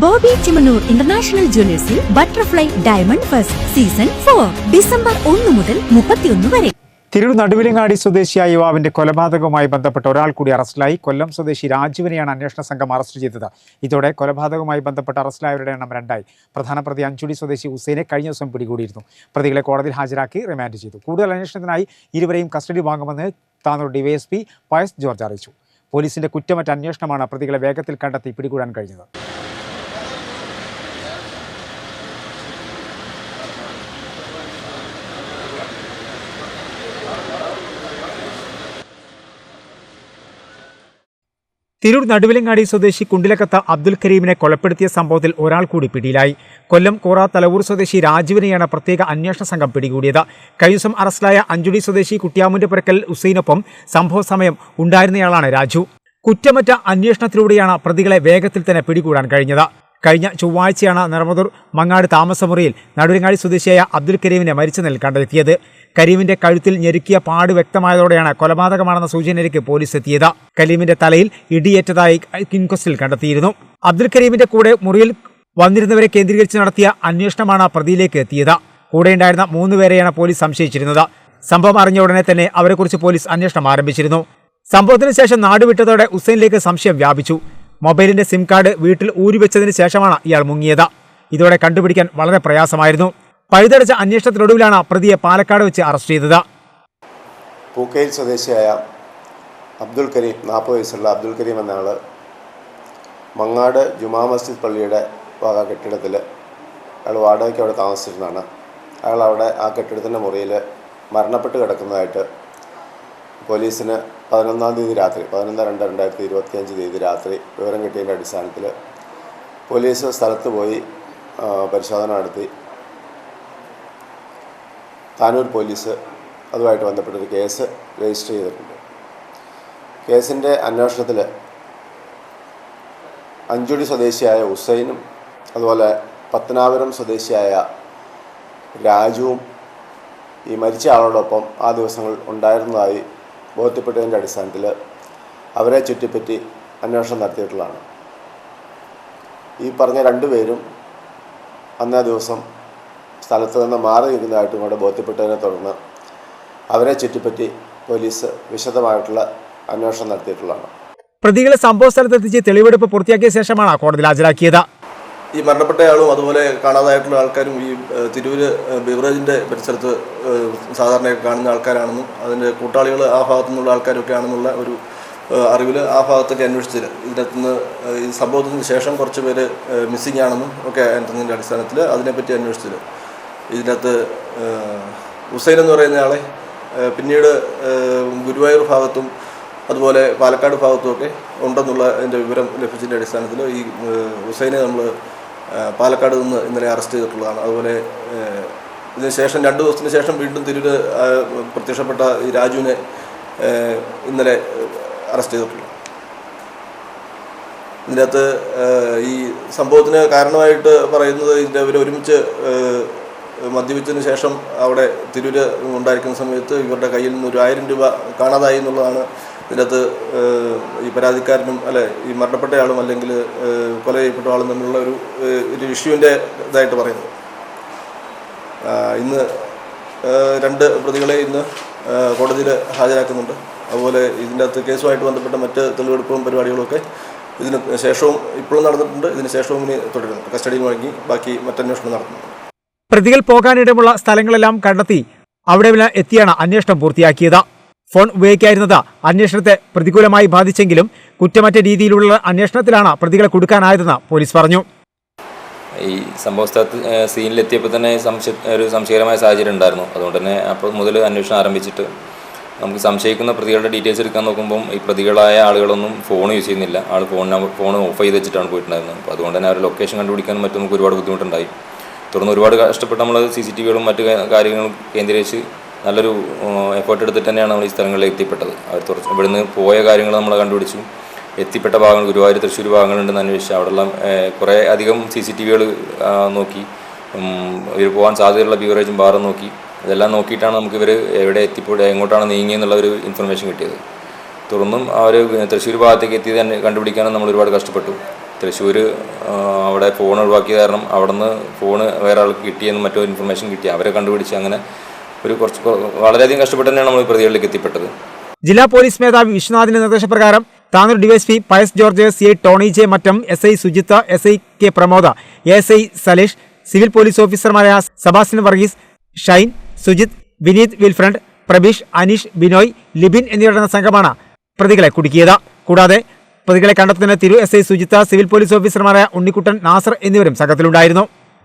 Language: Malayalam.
Bobby Chemmanur international ജ്വല്ലേഴ്സിൽ butterfly diamond first season four December ഒന്ന് മുതൽ മുപ്പത്തിയൊന്ന് വരെ. തിരൂർ നടുവിലങ്ങാടി സ്വദേശിയായ യുവാവിന്റെ കൊലപാതകവുമായി ബന്ധപ്പെട്ട് ഒരാൾ കൂടി അറസ്റ്റിലായി. കൊല്ലം സ്വദേശി രാജുവിനെയാണ് അന്വേഷണ സംഘം അറസ്റ്റ് ചെയ്തത്. ഇതോടെ കൊലപാതകവുമായി ബന്ധപ്പെട്ട് അറസ്റ്റിലായവരുടെ എണ്ണം രണ്ടായി. പ്രധാന പ്രതി അഞ്ചുടി സ്വദേശി ഹുസൈനെ കഴിഞ്ഞ ദിവസം പിടികൂടിയിരുന്നു. പ്രതികളെ കോടതിയിൽ ഹാജരാക്കി റിമാൻഡ് ചെയ്തു. കൂടുതൽ അന്വേഷണത്തിനായി ഇരുവരെയും കസ്റ്റഡി വാങ്ങുമെന്ന് താനൂർ ഡിവൈഎസ്പി പയസ് ജോർജ് അറിയിച്ചു. പോലീസിന്റെ കുറ്റമറ്റ അന്വേഷണമാണ് പ്രതികളെ വേഗത്തിൽ കണ്ടെത്തി പിടികൂടാൻ കഴിഞ്ഞത്. തിരൂർ നടുവിലങ്ങാടി സ്വദേശി കുണ്ടിലക്കത്ത അബ്ദുൽ കരീമിനെ കൊലപ്പെടുത്തിയ സംഭവത്തിൽ ഒരാൾ കൂടി പിടിയിലായി. കൊല്ലം കോറ തലവൂർ സ്വദേശി രാജുവിനെയാണ് പ്രത്യേക അന്വേഷണ സംഘം പിടികൂടിയത്. ദിവസം അറസ്റ്റിലായ അഞ്ചുടി സ്വദേശി കുട്ടിയാമുന്റെ പുരക്കൽ ഹുസൈനൊപ്പം സംഭവ സമയം ഉണ്ടായിരുന്നയാളാണ് രാജു. കുറ്റമറ്റ അന്വേഷണത്തിലൂടെയാണ് പ്രതികളെ വേഗത്തിൽ തന്നെ പിടികൂടാൻ കഴിഞ്ഞത്. കഴിഞ്ഞ ചൊവ്വാഴ്ചയാണ് നിറമതൂർ മങ്ങാട് താമസമുറിയിൽ നടുവരങ്ങാടി സ്വദേശിയായ അബ്ദുൽ കരീമിനെ മരിച്ച നിലയിൽ കണ്ടെത്തിയത്. കരീമിന്റെ കഴുത്തിൽ ഞെരുക്കിയ പാട് വ്യക്തമായതോടെയാണ് കൊലപാതകമാണെന്ന സൂചനയിലേക്ക് പോലീസ് എത്തിയത്. കരീമിന്റെ തലയിൽ ഇടിയേറ്റതായി ഇൻക്വസ്റ്റിൽ കണ്ടെത്തിയിരുന്നു. അബ്ദുൽ കരീമിന്റെ കൂടെ മുറിയിൽ വന്നിരുന്നവരെ കേന്ദ്രീകരിച്ച് നടത്തിയ അന്വേഷണമാണ് പ്രതിയിലേക്ക് എത്തിയത്. കൂടെയുണ്ടായിരുന്ന മൂന്നുപേരെയാണ് പോലീസ് സംശയിച്ചിരുന്നത്. സംഭവം അറിഞ്ഞ ഉടനെ തന്നെ അവരെക്കുറിച്ച് പോലീസ് അന്വേഷണം ആരംഭിച്ചിരുന്നു. സംഭവത്തിന് ശേഷം നാടുവിട്ടതോടെ ഹുസൈനിലേക്ക് സംശയം വ്യാപിച്ചു. മൊബൈലിന്റെ സിം കാർഡ് വീട്ടിൽ ഊരിവെച്ചതിന് ശേഷമാണ് ഇയാൾ മുങ്ങിയത്. ഇതോടെ കണ്ടുപിടിക്കാൻ വളരെ പ്രയാസമായിരുന്നു. പഴുതടച്ച അന്വേഷണത്തിനൊടുവിലാണ് പ്രതിയെ പാലക്കാട് വെച്ച് അറസ്റ്റ് ചെയ്തത്. പൂക്കയിൽ സ്വദേശിയായ അബ്ദുൽ കരീം നാൽപ്പത് വയസ്സുള്ള അബ്ദുൽ കരീം എന്നയാൾ മങ്ങാട് ജുമാ മസ്ജിദ് പള്ളിയുടെ വക കെട്ടിടത്തിൽ അയാൾ വാടകയ്ക്ക് അവിടെ താമസിച്ചിരുന്നതാണ്. അയാൾ അവിടെ ആ കെട്ടിടത്തിന്റെ മുറിയിൽ മരണപ്പെട്ട് കിടക്കുന്നതായിട്ട് പോലീസിന് പതിനൊന്നാം തീയതി രാത്രി പതിനൊന്ന് രണ്ട് രണ്ടായിരത്തി ഇരുപത്തിയഞ്ച് തീയതി രാത്രി വിവരം കിട്ടിയതിന്റെ അടിസ്ഥാനത്തിൽ പോലീസ് സ്ഥലത്ത് പോയി പരിശോധന നടത്തി. താനൂർ പോലീസ് അതുമായിട്ട് ബന്ധപ്പെട്ടൊരു കേസ് രജിസ്റ്റർ ചെയ്തിട്ടുണ്ട്. കേസിന്റെ അന്വേഷണത്തിൽ അഞ്ചുടി സ്വദേശിയായ ഹുസൈനും അതുപോലെ പത്തനാപുരം സ്വദേശിയായ രാജുവും ഈ മരിച്ച ആളോടൊപ്പം ആ ദിവസങ്ങൾ ഉണ്ടായിരുന്നതായി ബോധ്യപ്പെട്ടതിന്റെ അടിസ്ഥാനത്തിൽ അവരെ ചുറ്റിപ്പറ്റി അന്വേഷണം നടത്തിയിട്ടുള്ളതാണ്. ഈ പറഞ്ഞ രണ്ടുപേരും അന്നേ ദിവസം സ്ഥലത്ത് നിന്ന് മാറി നിൽക്കുന്നതായിട്ടും കൂടെ ബോധ്യപ്പെട്ടതിനെ തുടർന്ന് അവരെ ചുറ്റിപ്പറ്റി പോലീസ് വിശദമായിട്ടുള്ള അന്വേഷണം നടത്തിയിട്ടുള്ളതാണ്. പ്രതികളെ സംഭവ സ്ഥലത്തെത്തിച്ച് തെളിവെടുപ്പ് പൂർത്തിയാക്കിയ ശേഷമാണ് കോടതിയിൽ ഹാജരാക്കിയത്. ഈ മരണപ്പെട്ടയാളും അതുപോലെ കാണാതായിട്ടുള്ള ആൾക്കാരും ഈ തിരൂര് ബിവറേജിന്റെ പരിസരത്ത് ഏഹ്, സാധാരണയൊക്കെ കാണുന്ന ആൾക്കാരാണെന്നും അതിന്റെ കൂട്ടാളികൾ ആ ഭാഗത്തു നിന്നുള്ള ആൾക്കാരൊക്കെ ആണെന്നുള്ള ഒരു അറിവിൽ ആ ഭാഗത്തൊക്കെ അന്വേഷിച്ചത് ഇതിനകത്ത് നിന്ന് ഈ സംഭവത്തിന് ശേഷം കുറച്ച് പേര് മിസ്സിംഗ് ആണെന്നും ഒക്കെ എന്റെ അടിസ്ഥാനത്തിൽ അതിനെപ്പറ്റി അന്വേഷിച്ചത് ഇതിനകത്ത് ഹുസൈൻ എന്ന് പറയുന്ന ആളെ പിന്നീട് ഗുരുവായൂർ ഭാഗത്തും അതുപോലെ പാലക്കാട് ഭാഗത്തുമൊക്കെ ഉണ്ടെന്നുള്ള എന്റെ വിവരം ലഭിച്ചതിന്റെ അടിസ്ഥാനത്തിൽ ഈ ഹുസൈനെ നമ്മൾ പാലക്കാട് നിന്ന് ഇന്നലെ അറസ്റ്റ് ചെയ്തിട്ടുള്ളതാണ്. അതുപോലെ ഇതിനുശേഷം രണ്ടു ദിവസത്തിന് ശേഷം വീണ്ടും തിരൂര് പ്രത്യക്ഷപ്പെട്ട ഈ രാജുവിനെ ഇന്നലെ അറസ്റ്റ് ചെയ്തിട്ടുള്ളൂ ഇതിനകത്ത് ഈ സംഭവത്തിന് കാരണമായിട്ട് പറയുന്നത് ഇതിന്റെ ഒരുമിച്ച് മദ്യപിച്ചതിന് ശേഷം അവിടെ തിരൂര് ഉണ്ടായിരിക്കുന്ന സമയത്ത് ഇവരുടെ കയ്യിൽ നിന്ന് ഒരു ആയിരം രൂപ കാണാതായി എന്നുള്ളതാണ് ഇതിനകത്ത് ഈ പരാതിക്കാരനും അല്ലെ ഈ മരണപ്പെട്ടയാളും അല്ലെങ്കിൽ കൊല ചെയ്യപ്പെട്ട ആളും തമ്മിലുള്ള ഒരു ഒരു ഇഷ്യൂവിന്റെ ഇതായിട്ട് പറയുന്നത് ഇന്ന് രണ്ട് പ്രതികളെ ഇന്ന് കോടതിയിൽ ഹാജരാക്കുന്നുണ്ട്. അതുപോലെ ഇതിന്റെ അകത്ത് കേസുമായിട്ട് ബന്ധപ്പെട്ട മറ്റ് തെളിവെടുപ്പും പരിപാടികളൊക്കെ ഇതിന് ശേഷവും ഇപ്പോഴും നടന്നിട്ടുണ്ട്. ഇതിന് ശേഷവും ഇനി തുടരുന്നുണ്ട് കസ്റ്റഡിയിൽ വാങ്ങി ബാക്കി മറ്റന്വേഷണം നടത്തുന്നുണ്ട്. പ്രതികൾ പോകാനിടമുള്ള സ്ഥലങ്ങളെല്ലാം കണ്ടെത്തി അവിടെ എത്തിയാണ് അന്വേഷണം പൂർത്തിയാക്കിയത്. ഫോൺ ഉപയോഗിക്കാതിരുന്നത് അന്വേഷണത്തെ പ്രതികൂലമായി ബാധിച്ചെങ്കിലും കുറ്റമറ്റ രീതിയിലുള്ള അന്വേഷണത്തിലാണ് പ്രതികളെ കൊടുക്കാനായതെന്ന് പോലീസ് പറഞ്ഞു. ഈ സംഭവ സ്ഥലത്ത് സീനിലെത്തിയപ്പോൾ തന്നെ സംശയ ഒരു സംശയകരമായ സാഹചര്യം ഉണ്ടായിരുന്നു. അതുകൊണ്ട് തന്നെ അപ്പോൾ മുതൽ അന്വേഷണം ആരംഭിച്ചിട്ട് നമുക്ക് സംശയിക്കുന്ന പ്രതികളുടെ ഡീറ്റെയിൽസ് എടുക്കാൻ നോക്കുമ്പം ഈ പ്രതികളായ ആളുകളൊന്നും ഫോൺ യൂസ് ചെയ്യുന്നില്ല. ആൾ ഫോൺ ഫോൺ ഓഫ് ചെയ്ത് വെച്ചിട്ടാണ് പോയിട്ടുണ്ടായിരുന്നത്. അപ്പോൾ അതുകൊണ്ട് തന്നെ അവരുടെ ലൊക്കേഷൻ കണ്ടുപിടിക്കാനും മറ്റും നമുക്ക് ഒരുപാട് ബുദ്ധിമുട്ടുണ്ടായി. തുടർന്ന് ഒരുപാട് കഷ്ടപ്പെട്ട് നമ്മൾ സി സി ടി വികളും മറ്റു കാര്യങ്ങളും കേന്ദ്രീകരിച്ച് നല്ലൊരു എഫേർട്ട് എടുത്തിട്ട് തന്നെയാണ് നമ്മൾ ഈ സ്ഥലങ്ങളിൽ എത്തിപ്പെട്ടത്. അവർ തുറച്ച് ഇവിടുന്ന് പോയ കാര്യങ്ങൾ നമ്മൾ കണ്ടുപിടിച്ചു. എത്തിപ്പെട്ട ഭാഗങ്ങൾ ഗുരുവായൂർ തൃശ്ശൂർ ഭാഗങ്ങളുണ്ടെന്ന് അന്വേഷിച്ചു അവിടെല്ലാം കുറേ അധികം സി സി ടി വികൾ നോക്കി. ഇവർ പോകാൻ സാധ്യതയുള്ള ബീവറേജും ബാറും നോക്കി. ഇതെല്ലാം നോക്കിയിട്ടാണ് നമുക്ക് ഇവർ എവിടെ എത്തിപ്പോ എങ്ങോട്ടാണ് നീങ്ങിയെന്നുള്ള ഒരു ഇൻഫർമേഷൻ കിട്ടിയത്. തുടർന്നും അവർ തൃശ്ശൂർ ഭാഗത്തേക്ക് എത്തിയത് തന്നെ കണ്ടുപിടിക്കാനും നമ്മൾ ഒരുപാട് കഷ്ടപ്പെട്ടു. തൃശ്ശൂർ അവിടെ ഫോൺ ഒഴിവാക്കിയ കാരണം അവിടെ നിന്ന് ഫോണ് വേറെ ആൾക്ക് കിട്ടിയെന്ന് മറ്റൊരു ഇൻഫർമേഷൻ കിട്ടി. അവരെ കണ്ടുപിടിച്ച് അങ്ങനെ ഒരു കുറച്ച് വളരെയധികം കഷ്ടപ്പെട്ട് തന്നെയാണ് നമ്മൾ പ്രതികളിലേക്ക് എത്തിപ്പെട്ടത്. ജില്ലാ പോലീസ് മേധാവി വിശ്വനാഥിന്റെ നിർദ്ദേശപ്രകാരം Tanur DYSP Pius George C I Tony J Mattam S I Sujith S I K Pramod S I Salesh civil police ഓഫീസർമാരായ സബാസ്റ്റിൻ വർഗീസ് ഷൈൻ സുജിത് വിനീത് വിൽഫ്രണ്ട് പ്രബീഷ് അനീഷ് ബിനോയ് ലിബിൻ എന്നിവരുടെ സംഘമാണ് പ്രതികളെ കുടുക്കിയത്. കൂടാതെ പ്രതികളെ കണ്ടെത്തുന്ന തിരു S I Sujith civil police ഓഫീസർമാരായ ഉണ്ണിക്കുട്ടൻ നാസർ എന്നിവരും സംഘത്തിലുണ്ടായിരുന്നു